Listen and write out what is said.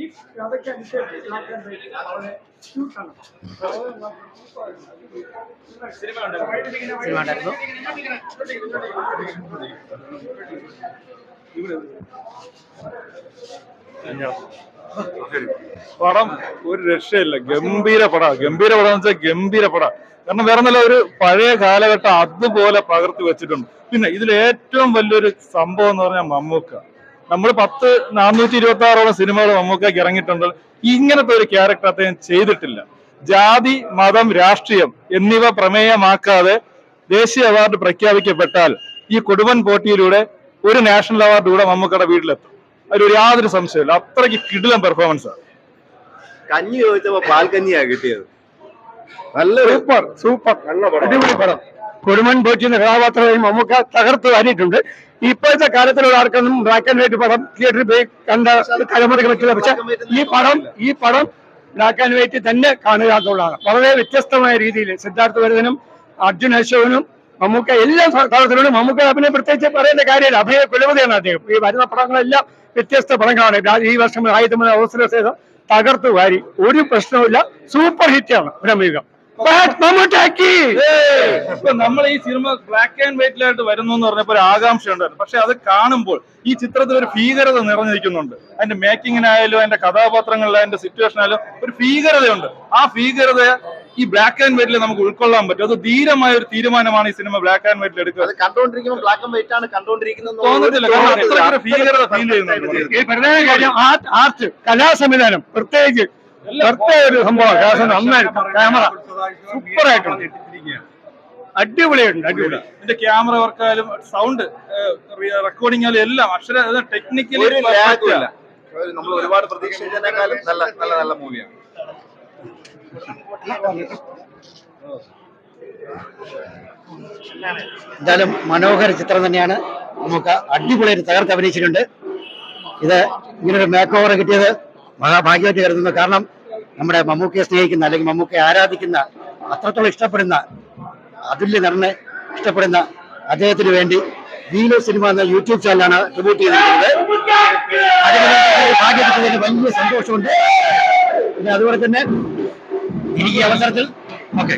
ഈ കഥയ്ക്ക് അനുസരിച്ച്. സിനിമ ഉണ്ടായിരുന്നു. പടം ഒരു രക്ഷയില്ല. ഗംഭീര പട. ഗംഭീര പടം വെച്ചാൽ ഗംഭീര പട. കാരണം വേറെ നല്ല ഒരു പഴയ കാലഘട്ടം അതുപോലെ പകർത്തി വെച്ചിട്ടുണ്ട്. പിന്നെ ഇതിൽ ഏറ്റവും വലിയൊരു സംഭവം എന്ന് പറഞ്ഞാൽ മമ്മൂക്ക. നമ്മൾ പത്ത് നാനൂറ്റി ഇരുപത്തി ആറോളം സിനിമകൾ മമ്മൂക്കയ്ക്ക് ഇറങ്ങിയിട്ടുണ്ട്. ഇങ്ങനത്തെ ഒരു ക്യാരക്ടർ അദ്ദേഹം ചെയ്തിട്ടില്ല. ജാതി മതം രാഷ്ട്രീയം എന്നിവ പ്രമേയമാക്കാതെ ദേശീയ അവാർഡ് പ്രഖ്യാപിക്കപ്പെട്ടാൽ ഈ കൊടുവൻ പോട്ടിയിലൂടെ ഒരു നാഷണൽ അവാർഡ് കൂടെ മമ്മൂക്കയുടെ വീട്ടിലെത്തും. അതിലൊരു യാതൊരു സംശയമില്ല അത്രയ്ക്ക് കിടിലം പെർഫോമൻസ് ആണ്. കഞ്ഞി ചോദിച്ചപ്പോ പാൽ കഞ്ഞിയാ കിട്ടിയത്. നല്ല സൂപ്പർ സൂപ്പർ. അടിപൊളി പടം. കൊടുമൻ പോറ്റിന്റെ കഥാപാത്രമായി മമ്മൂക്ക തകർത്ത് വാരിയിട്ടുണ്ട്. ഇപ്പോഴത്തെ കാലത്തിലുള്ള ആർക്കൊന്നും ബ്ലാക്ക് ആൻഡ് വൈറ്റ് പടം തിയേറ്ററിൽ പോയി കണ്ട തലമുറയ്ക്ക് പറ്റില്ല. പക്ഷെ ഈ പടം ഈ പടം ബ്ലാക്ക് ആൻഡ് വൈറ്റ് തന്നെ കാണുക എന്നുള്ളതാണ് വളരെ വ്യത്യസ്തമായ രീതിയിൽ സിദ്ധാർത്ഥ വരുതനും അർജുൻ അശോകനും മമ്മൂക്ക എല്ലാ തലത്തിലും മമ്മൂക്ക അഭിനയം പ്രത്യേകിച്ച് പറയേണ്ട കാര്യമില്ല. അഭിനയ കുലപതിയാണ് അദ്ദേഹം. ഈ വരുന്ന പടങ്ങളെല്ലാം വ്യത്യസ്ത പടങ്ങളാണ്. ഈ വർഷം ആയിരത്തി അവസരം തകർത്തു വാരി. ഒരു പ്രശ്നവുമില്ല. സൂപ്പർ ഹിറ്റാണ്. ബ്രഹ്മികം മമ്മൂട്ടാക്കി. ഇപ്പൊ നമ്മൾ ഈ സിനിമ ബ്ലാക്ക് ആൻഡ് വൈറ്റിലായിട്ട് വരുന്നു എന്ന് പറഞ്ഞപ്പോൾ ഒരു ആകാംക്ഷ ഉണ്ടായിരുന്നു. പക്ഷെ അത് കാണുമ്പോൾ ഈ ചിത്രത്തിൽ ഒരു ഭീകരത നിറഞ്ഞിരിക്കുന്നുണ്ട്. അതിന്റെ മേക്കിങ്ങിനായാലും അതിന്റെ കഥാപാത്രങ്ങളിലും അതിന്റെ സിറ്റുവേഷൻ ആയാലും ഒരു ഭീകരതയുണ്ട്. ആ ഭീകരത ഈ ബ്ലാക്ക് ആൻഡ് വൈറ്റിൽ നമുക്ക് ഉൾക്കൊള്ളാൻ പറ്റും. അത് ധീരമായ ഒരു തീരുമാനമാണ് ഈ സിനിമ ബ്ലാക്ക് ആൻഡ് വൈറ്റിൽ എടുക്കുക. അത് കണ്ടോണ്ടിരിക്കുമ്പോ ബ്ലാക്ക് ആൻഡ് വൈറ്റ് ആണ് കണ്ടോണ്ടിരിക്കുന്നത് ഭീകരത ഫീൽ ചെയ്യുന്നുണ്ട്. ഈ പ്രധാന കാര്യം ആർട്ട് ആർട്ട് കലാ സംവിധാനം. പ്രത്യേകിച്ച് പ്രത്യേക ഒരു സംഭവം കാരണം നന്നായിട്ട് ക്യാമറ സൂപ്പർ ആയിട്ടുണ്ട് അടിപൊളിയായിട്ടുണ്ട് അടിപൊളി. ഇതിന്റെ ക്യാമറ വർക്കായാലും സൗണ്ട് റെക്കോർഡിംഗ് ആയാലും എല്ലാം അക്ഷര ടെക്നിക്കലി നമ്മൾ ഒരുപാട് പ്രതീക്ഷിച്ചതിനേക്കാളും നല്ല നല്ല നല്ല മൂവിയാണ് എന്തായാലും മനോഹര ചിത്രം തന്നെയാണ്. നമുക്ക് അടിപൊളിയായിട്ട് തകർത്ത് അഭിനയിച്ചിട്ടുണ്ട്. ഇത് ഇങ്ങനൊരു മേക്ക് ഓവർ കിട്ടിയത് മഹാഭാഗ്യമായിട്ട് കരുതുന്നു കാരണം നമ്മുടെ മമ്മൂക്കയെ സ്നേഹിക്കുന്ന അല്ലെങ്കിൽ മമ്മൂക്കയെ ആരാധിക്കുന്ന അത്രത്തോളം ഇഷ്ടപ്പെടുന്ന അതുല്യ നടനെ ഇഷ്ടപ്പെടുന്ന അദ്ദേഹത്തിന് വേണ്ടി വീലോ സിനിമ എന്ന യൂട്യൂബ് ചാനലാണ് ട്രിബ്യൂട്ട് ചെയ്തിരിക്കുന്നത്. ഭാഗ്യത്തിന് വലിയ സന്തോഷമുണ്ട്. പിന്നെ അതുപോലെ തന്നെ എനിക്ക് അവസരത്തിൽ ഓക്കെ.